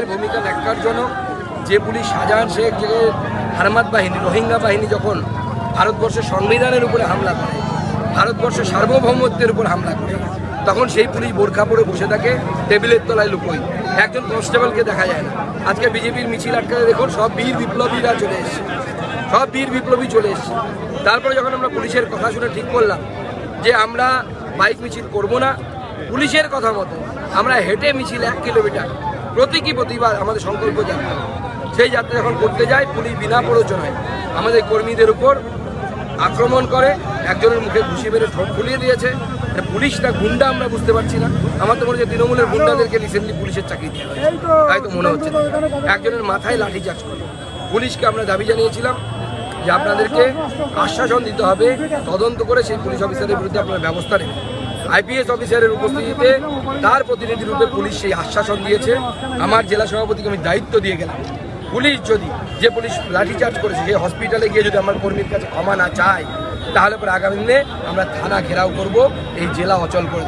পুলিশের ভূমিকা ন্যাক্কারজনক। যে পুলিশ শাহজাহান শেখ যে হারমাত বাহিনী, রোহিঙ্গা বাহিনী যখন ভারতবর্ষের সংবিধানের উপরে হামলা করে, ভারতবর্ষের সার্বভৌমত্বের উপর হামলা করে, তখন সেই পুলিশ বোরখা পরে বসে থাকে, টেবিলের তলায় লুকোই একজন কনস্টেবলকে দেখা যায় না। আজকে বিজেপির মিছিল আটকালে দেখুন, সব বীর বিপ্লবীরা চলে এসছে। সব বীর বিপ্লবী চলে এসছে। তারপরে যখন আমরা পুলিশের কথা শুনে ঠিক করলাম যে আমরা বাইক মিছিল করব না, পুলিশের কথা মতো আমরা হেঁটে মিছিল এক কিলোমিটার প্রতীকী প্রতিবার আমাদের সংকল্প যাত্রা। সেই যাত্রা যখন করতে যায় পুলিশ বিনা প্ররোচনায় আমাদের কর্মীদের উপর আক্রমণ করে একজনের মুখে ঘুষি মেরে ঠোঁট ফুলিয়ে দিয়েছে। পুলিশ না গুন্ডা আমরা বুঝতে পারছি না। আমার তো মনে হচ্ছে তৃণমূলের গুন্ডাদেরকে রিসেন্টলি পুলিশের চাকরি দেওয়া হয়েছে। তাই তো মনে হচ্ছে। একজনের মাথায় লাঠি চার্জ করে। পুলিশকে আমরা দাবি জানিয়েছিলাম যে আপনাদেরকে আশ্বাসন দিতে হবে তদন্ত করে সেই পুলিশ অফিসারের বিরুদ্ধে আপনারা ব্যবস্থা নেবেন। আইপিএস অফিসারের উপস্থিতিতে তার প্রতিনিধি রূপে পুলিশ সেই আশ্বাসন দিয়েছে। আমার জেলা সভাপতিকে আমি দায়িত্ব দিয়ে গেলাম। পুলিশ যদি যে পুলিশ লাঠিচার্জ করেছে সেই হসপিটালে গিয়ে যদি আমার কর্মীর কাছে ক্ষমা না চায়, তাহলে পরে আগামী দিনে আমরা থানা ঘেরাও করব, এই জেলা অচল করে